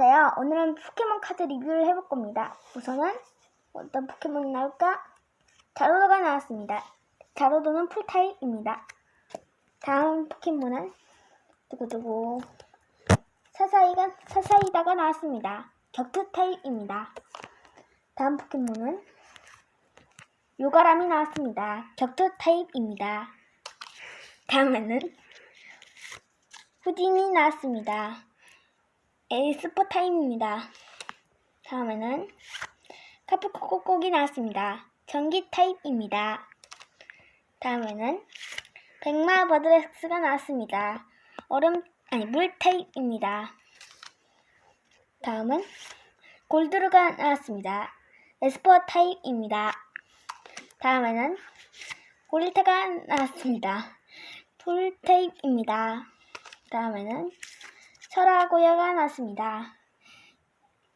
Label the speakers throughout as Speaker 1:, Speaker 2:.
Speaker 1: 안녕하세요. 오늘은 포켓몬 카드 리뷰를 해볼 겁니다. 우선은 어떤 포켓몬이 나올까? 자로도가 나왔습니다. 자로도는 풀타입입니다. 다음 포켓몬은 두구두구 사사이가 사사이다가 나왔습니다. 격투 타입입니다. 다음 포켓몬은 요가람이 나왔습니다. 격투 타입입니다. 다음에는 후딘이 나왔습니다. 에이스포 타임입니다. 다음에는 카프코코kok이 나왔습니다. 전기 타입입니다. 다음에는 백마 버드렉스가 나왔습니다. 얼음 아니 물 타입입니다. 다음은 골드루가 나왔습니다. 에스퍼 타입입니다. 다음에는 고릴테가 나왔습니다. 풀 타입입니다. 다음에는 철화고야가 나왔습니다.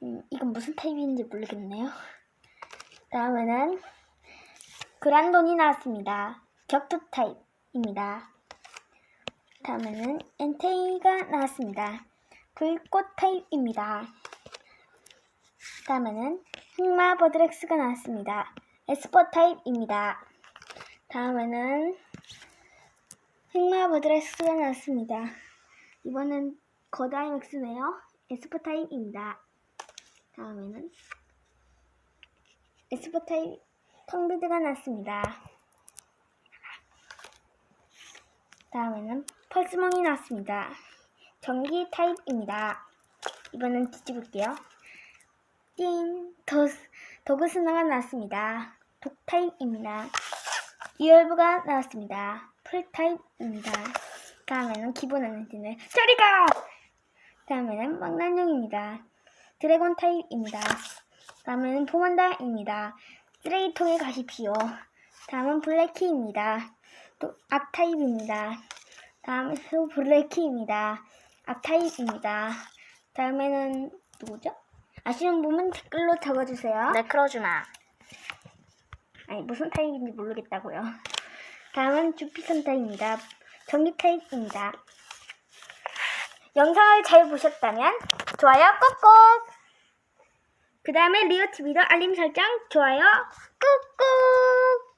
Speaker 1: 음, 이건 무슨 타입인지 모르겠네요. 다음에는 그란돈이 나왔습니다. 격투 타입입니다. 다음에는 엔테이가 나왔습니다. 불꽃 타입입니다. 다음에는 흑마 버드렉스가 나왔습니다. 에스퍼 타입입니다. 다음에는 흑마 버드렉스가 나왔습니다. 이번엔 거다이맥스네요. 에스퍼 타입입니다. 다음에는 에스퍼 타입 텅비드가 나왔습니다. 다음에는 펄스멍이 나왔습니다. 전기 타입입니다. 이번엔 뒤집을게요. 띵! 더, 더그스나가 나왔습니다. 독 타입입니다. 이얼브가 나왔습니다. 풀 타입입니다. 다음에는 기본 에너지는 저리가! 다음에는 망나뇽입니다. 드래곤 타입입니다. 다음에는 포만다입니다. 쓰레기통에 가십시오. 다음은 블랙키입니다. 또 악타입입니다. 다음은 또 블랙키입니다. 악타입입니다. 다음에는 누구죠? 아시는 분은 댓글로 적어주세요.
Speaker 2: 네크로주마.
Speaker 1: 아니 무슨 타입인지 모르겠다고요. 다음은 주피선타입니다. 전기 타입입니다. 영상을 잘 보셨다면 좋아요 꾹꾹. 그 다음에 리오TV도 알림 설정 좋아요 꾹꾹.